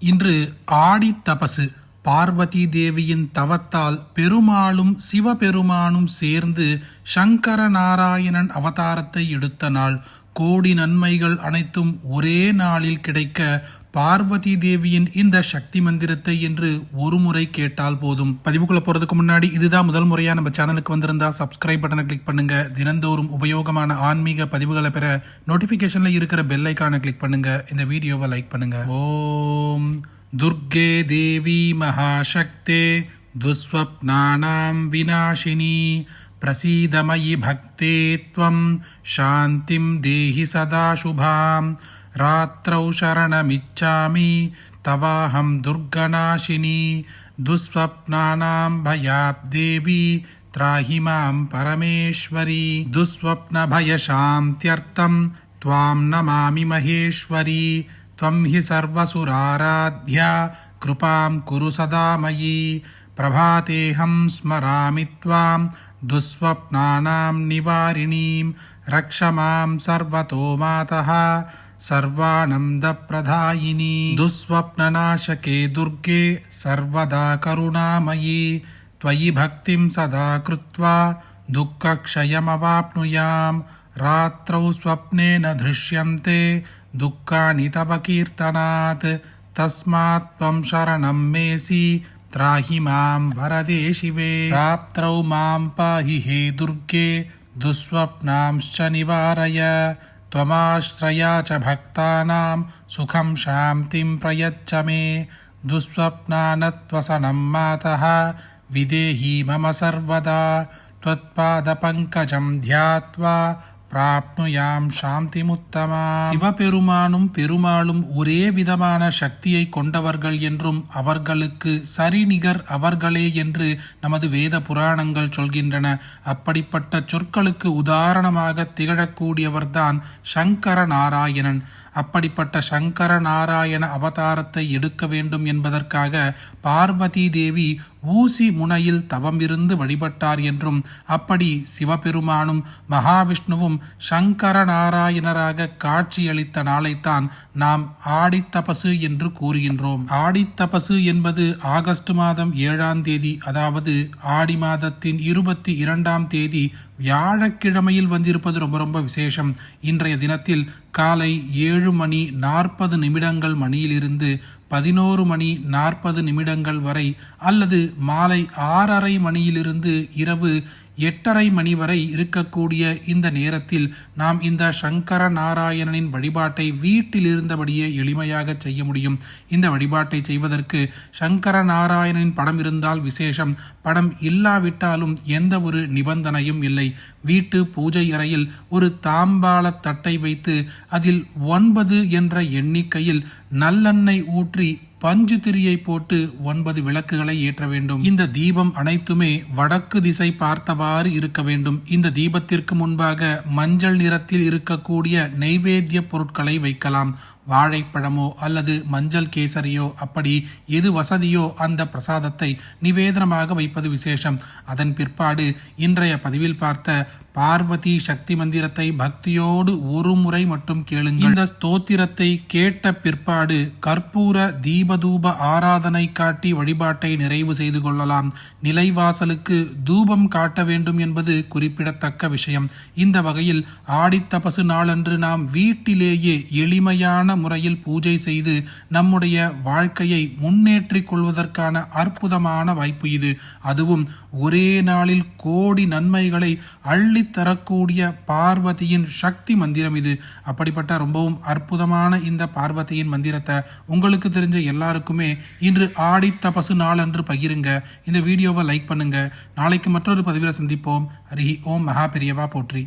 இன்று ஆடி தபசு. பார்வதி தேவியின் தவத்தால் பெருமாளும் சிவபெருமானும் சேர்ந்து சங்கர நாராயணன் அவதாரத்தை எடுத்த நாள். கோடி நன்மைகள் அனைத்தும் ஒரே நாளில் கிடைக்க பார்வதி தேவியின் இந்த சக்தி மந்திரத்தை என்று ஒரு முறை கேட்டால் போதும் பதிவுக்குள்ள போறதுக்கு முன்னாடி இதுதான் முதல் முறையா நம்ம சேனலுக்கு வந்திருந்தா சப்ஸ்கிரைப் பட்டனை கிளிக் பண்ணுங்க தினந்தோறும் உபயோகமான ஆன்மீக பதிவுகளை பெற நோட்டிபிகேஷன்ல இருக்கிற பெல் ஐக்கானை கிளிக் பண்ணுங்க இந்த வீடியோவை லைக் பண்ணுங்க ஓம் துர்கே தேவி மகாசக்தே துஸ்வப்னானாம் விநாசினி प्रसीदमयि भक्ते त्वं शान्तिं देहि सदा రాత్రౌ శరణమిచ్చామి తవాహం దుర్గనాశిని దుస్వప్నానాం భయాబ్దేవి త్రాహి మాం పరమేశ్వరి దుస్వప్న భయశాంత్యర్థం త్వాం నమామి మహేశ్వరి త్వం హి సర్వసురారాధ్య కృపాం కురు సదామయీ ప్రభాతేహం స్మరామి త్వాం దుస్వప్నానాం నివారిణీం రక్ష మాం సర్వతో మాతః सर्वानन्दप्रदायिनी दुःस्वप्ननाशके दुर्गे सर्वदा करुणामयी त्वयि भक्तिं सदा कृत्वा दुःखक्षयमवाप्नुयां रात्रौ स्वप्ने न दृश्यन्ते दुःखानि तव कीर्तनात् तस्मात् त्वं शरणं मेसि त्राहि मां वरदे शिवे रात्रौ मां पाहि हे दुर्गे दुःस्वप्नांश्च निवारय त्वमाश्रया च भक्तानां सुखं शान्तिं प्रयच्छ मे। दुःस्वप्नानत्वसनं मातः विदेही मम सर्वदा। त्वत्पादपङ्कजं ध्यात्वा பிராப்னுயாம் சாந்திமுத்தமா. சிவபெருமானும் பெருமாளும் ஒரே விதமான சக்தியை கொண்டவர்கள் என்றும் அவர்களுக்கு சரிநிகர் அவர்களே என்று நமது வேத புராணங்கள் சொல்கின்றன. அப்படிப்பட்ட சொற்களுக்கு உதாரணமாக திகழக்கூடியவர்தான் சங்கர நாராயணன் அப்படிப்பட்ட சங்கர நாராயண அவதாரத்தை எடுக்க வேண்டும் என்பதற்காக பார்வதி தேவி ஊசி முனையில் தவமிருந்து வழிபட்டார் என்றும் அப்படி சிவபெருமானும் மகாவிஷ்ணுவும் சங்கர நாராயணராக காட்சியளித்த நாளைத்தான் நாம் ஆடித்தபசு என்று கூறுகின்றோம். ஆடித்தபசு என்பது ஆகஸ்ட் மாதம் ஏழாம் தேதி அதாவது ஆடி மாதத்தின் இருபத்தி இரண்டாம் தேதி வியாழக்கிழமையில் வந்திருப்பது ரொம்ப ரொம்ப விசேஷம். இன்றைய தினத்தில் காலை ஏழு மணி நாற்பது நிமிடங்கள் மணியிலிருந்து பதினோரு மணி நாற்பது நிமிடங்கள் வரை அல்லது மாலை ஆறரை மணியிலிருந்து இரவு எட்டரை மணி வரை இருக்கக்கூடிய இந்த நேரத்தில் நாம் இந்த சங்கர நாராயணனின் வழிபாட்டை வீட்டில் இருந்தபடியே எளிமையாக செய்ய முடியும். இந்த வழிபாட்டை செய்வதற்கு சங்கர நாராயணனின் படம் இருந்தால் விசேஷம். படம் இல்லாவிட்டாலும் எந்த ஒரு நிபந்தனையும் இல்லை. வீட்டு பூஜை அறையில் ஒரு தாம்பாள தட்டை வைத்து அதில் ஒன்பது என்ற எண்ணிக்கையில் நல்லெண்ணெய் ஊற்றி பஞ்சு திரியை போட்டு ஒன்பது விளக்குகளை ஏற்ற வேண்டும். இந்த தீபம் அனைத்துமே வடக்கு திசை பார்த்தவாறு இருக்க வேண்டும். இந்த தீபத்திற்கு முன்பாக மஞ்சள் நிறத்தில் இருக்கக்கூடிய நெய்வேத்திய பொருட்களை வைக்கலாம். வாழைப்பழமோ அல்லது மஞ்சள் கேசரியோ அப்படி எது வசதியோ அந்த பிரசாதத்தை நிவேதனமாக வைப்பது விசேஷம். அதன் பிற்பாடு இன்றைய பதிவில் பார்த்த பார்வதி சக்தி மந்திரத்தை பக்தியோடு ஒரு முறை மட்டும் கேளுங்கள். இந்த ஸ்தோத்திரத்தை கேட்ட பிற்பாடு கற்பூர தீப தீபதூப ஆராதனை காட்டி வழிபாட்டை நிறைவு செய்து கொள்ளலாம். நிலைவாசலுக்கு தூபம் காட்ட வேண்டும் என்பது குறிப்பிடத்தக்க விஷயம். இந்த வகையில் ஆடித்தபசு நாளன்று நாம் வீட்டிலேயே எளிமையான முறையில் பூஜை செய்து நம்முடைய வாழ்க்கையை முன்னேற்றிக் கொள்வதற்கான அற்புதமான வாய்ப்பு இது. அதுவும் ஒரே நாளில் கோடி நன்மைகளை அள்ளித்தரக்கூடிய பார்வதியின் சக்தி மந்திரம் இது. அப்படிப்பட்ட ரொம்பவும் அற்புதமான இந்த பார்வதியின் மந்திரத்தை உங்களுக்கு தெரிஞ்ச எல்லாருக்குமே இன்று ஆடி தபசு நாளன்று பகிருங்க. இந்த வீடியோவை லைக் பண்ணுங்க. நாளைக்கு மற்றொரு பதிவில் சந்திப்போம். ஹரி ஓம் மகா பெரியவா போற்றி.